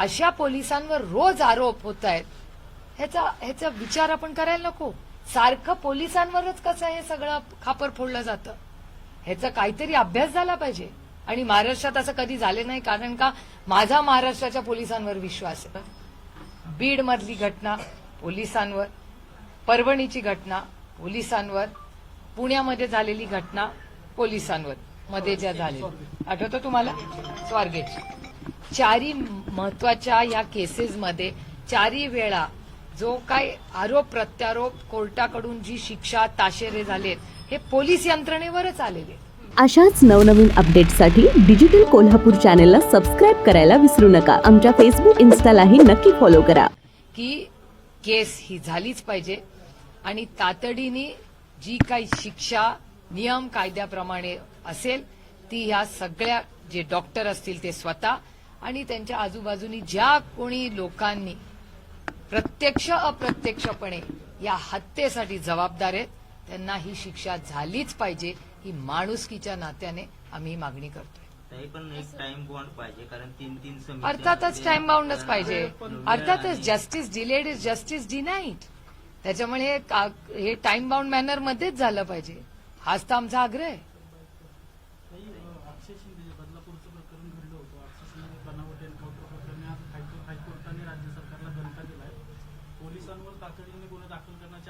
अशा पोलिसांवर रोज आरोप होत आहेत. ह्याचा ह्याचा विचार आपण करायला नको. सारखं पोलिसांवरच कसं हे सगळं खापर फोडलं जातं? ह्याचा काहीतरी अभ्यास झाला पाहिजे. आणि महाराष्ट्रात असं कधी झाले नाही कारण का माझा महाराष्ट्राच्या पोलिसांवर विश्वास आहे. बीड मधली घटना पोलिसांवर परभणीची घटना पोलिसांवर पुण्यामध्ये झालेली घटना पोलिसांवर मध्ये ज्या झालेल्या. आठवतं तुम्हाला? स्वारगेटची. चारी महत्त्वाच्या या केसेसमध्ये चारी वेळा जो काय आरोप प्रत्यारोप कोर्टाकडून जी शिक्षा ताशेरे झालेत हे पोलीस यंत्रणेवरच आलेले अशाच नवनवीन अपडेट्ससाठी डिजिटल कोल्हापूर चॅनेलला सबस्क्राईब करायला विसरू नका. आमच्या फेसबुक इन्स्टालाही नक्की फॉलो करा. की केस ही झालीच पाहिजे आणि तातडीने जी काही शिक्षा नियम कायद्याप्रमाणे असेल ती ह्या सगळ्या जे डॉक्टर असतील ते स्वतः आणि त्यांच्या आजूबाजूनी ज्या कोणी लोकांनी प्रत्यक्ष अप्रत्यक्षपणे या हत्येसाठी जबाबदार आहेत त्यांना ही शिक्षा झालीच पाहिजे ही माणुसकीच्या नात्याने आम्ही ही मागणी करतोय. अर्थातच टाइम बाउंडच पाहिजे. अर्थातच justice delayed is justice denied त्याच्यामुळे हे हे टाइम बाउंड मॅनर मध्येच झालं पाहिजे. हाच तर आमचा आग्रह आहे काही अक्षय शिंदे जे बदलापूरचं प्रकरण घडलं होतं अक्षय शिंदे बनावट एन्काउंटर प्रकरणी आज हायको- हायकोर्टाने राज्य सरकारला दणका दिलाय पोलिसांवर तातडीने गुन्हा दाखल करण्याचे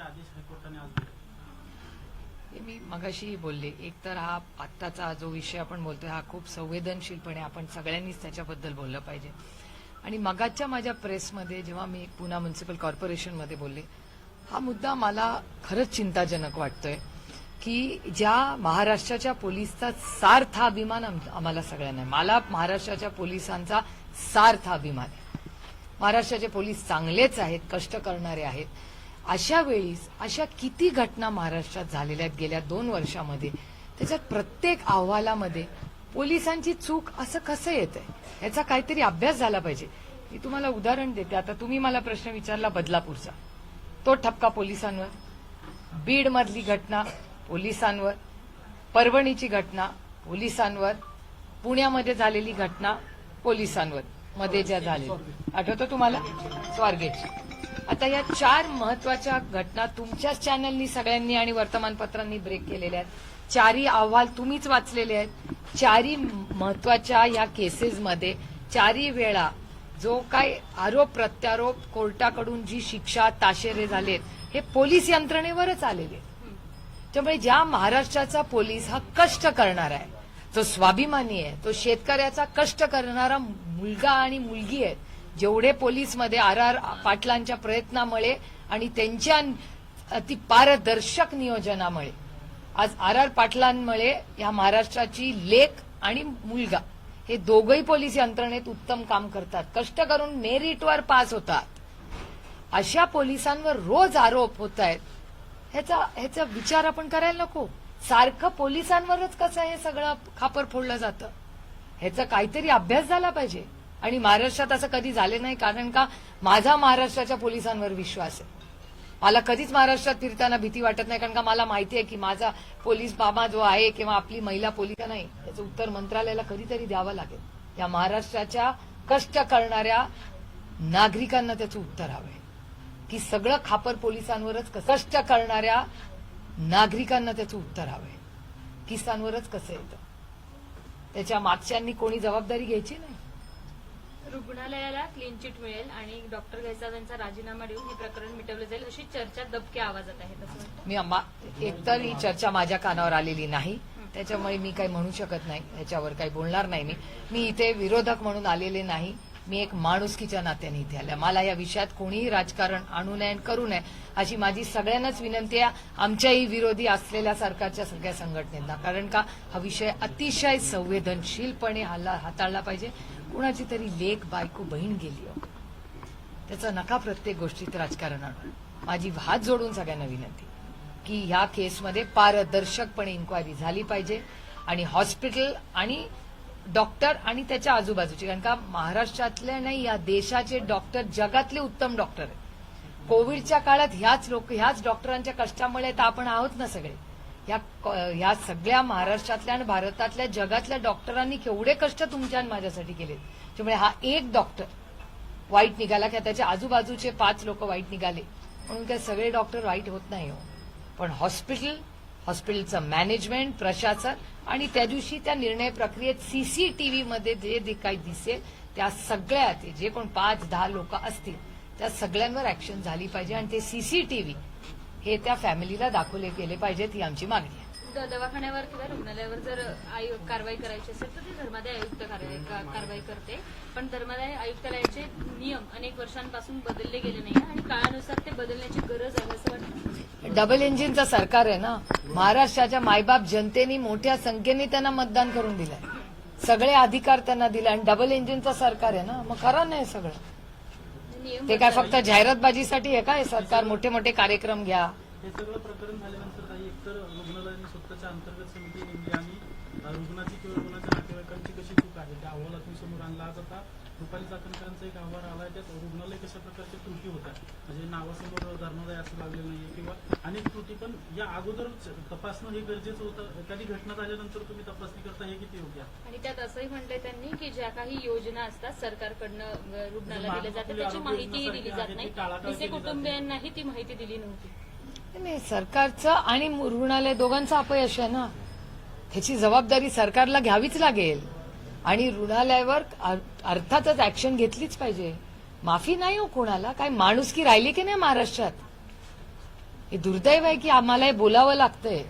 आदेश हायकोर्टाने आज दिले हे मी मगाशी बोलले. एक तर हा आत्ताचा जो विषय आपण बोलतोय हा खूप संवेदनशीलपणे आपण सगळ्यांनीच त्याच्याबद्दल बोललं पाहिजे. आणि मगाच्या माझ्या प्रेसमध्ये जेव्हा मी पुन्हा म्युन्सिपल कॉर्पोरेशनमध्ये बोलले हा मुद्दा मला खरंच चिंताजनक वाटतोय की ज्या महाराष्ट्राच्या पोलीसचा सार्थ अभिमान आम्हाला सगळ्यांना आहे. मला महाराष्ट्राच्या पोलिसांचा सार्थ अभिमान आहे. महाराष्ट्राचे पोलीस चांगलेच आहेत कष्ट करणारे आहेत. अशा वेळीस अशा किती घटना महाराष्ट्रात झालेल्या आहेत गेल्या दोन वर्षामध्ये त्याच्यात प्रत्येक अहवालामध्ये पोलिसांची चूक असं कसं येत आहे याचा काहीतरी अभ्यास झाला पाहिजे. मी तुम्हाला उदाहरण देते. आता तुम्ही मला प्रश्न विचारला बदलापूरचा. तो ठपका पोलिसांवर बीड मधली घटना पोलिसांवर परभणीची घटना पोलिसांवर पुण्यामध्ये झालेली घटना पोलिसांवर मध्ये ज्या झालेल्या आठवतं तुम्हाला? स्वारगेटची. आता या चार महत्त्वाच्या घटना तुमच्याच चॅनलनी सगळ्यांनी आणि वर्तमानपत्रांनी ब्रेक केलेल्या आहेत. चारी अहवाल तुम्हीच वाचलेले आहेत. चारी महत्त्वाच्या या केसेसमध्ये चारी वेळा जो काय आरोप प्रत्यारोप कोर्टाकडून जी शिक्षा ताशेरे झालेत हे पोलीस यंत्रणेवरच आलेले त्यामुळे ज्या महाराष्ट्राचा पोलीस हा कष्ट करणारा आहे जो स्वाभिमानी आहे तो शेतकऱ्याचा कष्ट करणारा मुलगा आणि मुलगी आहे जेवढे पोलीसमध्ये आर आर पाटलांच्या प्रयत्नामुळे आणि त्यांच्या अति पारदर्शक नियोजनामुळे आज आर आर पाटलांमुळे या महाराष्ट्राची लेख आणि मुलगा हे दोघही पोलीस यंत्रणेत उत्तम काम करतात. कष्ट करून मेरिटवर पास होतात. अशा पोलिसांवर रोज आरोप होत आहेत ह्याचा ह्याचा विचार आपण करायला नको. सारखं पोलिसांवरच कसं हे सगळं खापर फोडलं जातं? ह्याचा काहीतरी अभ्यास झाला पाहिजे. आणि महाराष्ट्रात असं कधी झाले नाही कारण का माझा महाराष्ट्राच्या पोलिसांवर विश्वास आहे. मला कधीच महाराष्ट्रात फिरताना भीती वाटत नाही कारण का मला माहिती आहे की माझा पोलीस बाबा जो आहे किंवा आपली महिला पोलीस नाही त्याचं उत्तर मंत्रालयाला कधीतरी द्यावं लागेल. या महाराष्ट्राच्या कष्ट करणाऱ्या नागरिकांना त्याचं उत्तर हवंय. की सगळं खापर पोलिसांवरच कष्ट करणाऱ्या नागरिकांना त्याचं उत्तर हवंय. किसांवरच कसं येतं? त्याच्या मागच्यांनी कोणी जबाबदारी घ्यायची नाही? रुग्णालयाला क्लीन चिट मिळेल आणि डॉक्टर गैसाव यांचा राजीनामा देऊन हे प्रकरण मिटवलं जाईल अशी चर्चा दबक्या आवाजात आहे तसं मी अम्मा एकतर ही चर्चा माझ्या कानावर आलेली नाही. त्याच्यामुळे मी काही म्हणू शकत नाही. ह्याच्यावर काही बोलणार नाही मी. मी इथे विरोधक म्हणून आलेले नाही. मी एक माणुसकीच्या नात्याने इथे आल्या. मला या विषयात कोणीही राजकारण आणू नये आणि करू नये अशी माझी सगळ्यांनाच विनंती आहे. आमच्याही विरोधी असलेल्या सरकारच्या सगळ्या संघटनेला कारण का हा विषय अतिशय संवेदनशीलपणे हाताळला पाहिजे. कुणाची तरी लेख बायको बहीण गेली हो. त्याचा नका प्रत्येक गोष्टीत राजकारण आणून माझी हात जोडून सगळ्यांना विनंती की ह्या केसमध्ये पारदर्शकपणे इन्क्वायरी झाली पाहिजे आणि हॉस्पिटल आणि डॉक्टर आणि त्याच्या आजूबाजूचे कारण का महाराष्ट्रातले नाही या देशाचे डॉक्टर जगातले उत्तम डॉक्टर आहेत. कोविडच्या काळात ह्याच लोक ह्याच डॉक्टरांच्या कष्टामुळे तर आपण आहोत ना सगळे. ह्या ह्या सगळ्या महाराष्ट्रातल्या आणि भारतातल्या जगातल्या डॉक्टरांनी केवढे कष्ट तुमच्या आणि माझ्यासाठी केले त्यामुळे हा एक डॉक्टर वाईट निघाला किंवा त्याच्या आजूबाजूचे पाच लोक वाईट निघाले. म्हणून काय सगळे डॉक्टर वाईट होत नाही हो. पण हॉस्पिटल हॉस्पिटलचं मॅनेजमेंट प्रशासन आणि त्या दिवशी त्या निर्णय प्रक्रियेत सीसीटीव्ही मध्ये जे जे काही दिसेल त्या सगळ्या ते जे कोण पाच दहा लोक असतील त्या सगळ्यांवर ऍक्शन झाली पाहिजे. आणि ते सीसीटीव्ही हे त्या फॅमिलीला दाखवले गेले पाहिजेत ही आमची मागणी आहे. द- दवाखान्यावर किंवा रुग्णालयावर जर आयु- कारवाई करायची असेल तर ते धर्मादाय आयुक्त कारवाई का- कारवाई करते. पण धर्मादाय आयुक्तालयाचे नियम अनेक वर्षांपासून बदलले गेले नाही आणि काळानुसार ते बदलण्याची गरज आहे असं वाटतं. डबल इंजिनचं सरकार आहे ना महाराष्ट्राच्या मायबाप जनतेने मोठ्या संख्येने त्यांना मतदान करून दिलंय. सगळे अधिकार त्यांना दिले आणि डबल इंजिनचं सरकार आहे ना मग खरं नाही सगळं. ते काय फक्त जाहिरातबाजीसाठी आहे काय सरकार मोठे मोठे कार्यक्रम घ्या. हे सगळं प्रकरण झाल्यानंतर काही एकतर रुग्णालयाने स्वतःच्या अंतर्गत समिती नेमली आणि रुग्णाची किंवा रुग्णाच्या नातेवाईकांची कशी चूक आहे? त्या अहवालातून समोर आणला आज आता रुपाली चाकणकरांचा एक अहवाल आलाय. त्यात रुग्णालय कशा प्रकारच्या त्रुटी होतात? म्हणजे नावासमोर धर्मदाय असं लावलेलं नाहीये किंवा अनेक त्रुटी पण या अगोदर तपासणं हे गरजेचं होतं. एखादी घटना झाल्यानंतर तुम्ही तपासणी करता हे किती योग्य आहे? आणि त्यात असंही म्हटलंय त्यांनी की ज्या काही योजना असतात सरकारकडनं रुग्णाला म्हणजे दिल्या जातात त्याची माहितीही दिली आहे, जात ती नाही. तिचे. कुटुंबियांनाही ती माहिती दिली नव्हती. नाही सरकारचं आणि रुग्णालय दोघांचं अपयश आहे ना. त्याची जबाबदारी सरकारला घ्यावीच लागेल. आणि रुग्णालयावर अर्थातच ऍक्शन घेतलीच पाहिजे. माफी नाही हो कोणाला. काय माणुसकी राहिली की नाही महाराष्ट्रात? हे दुर्दैव आहे की आम्हाला हे बोलावं लागतंय.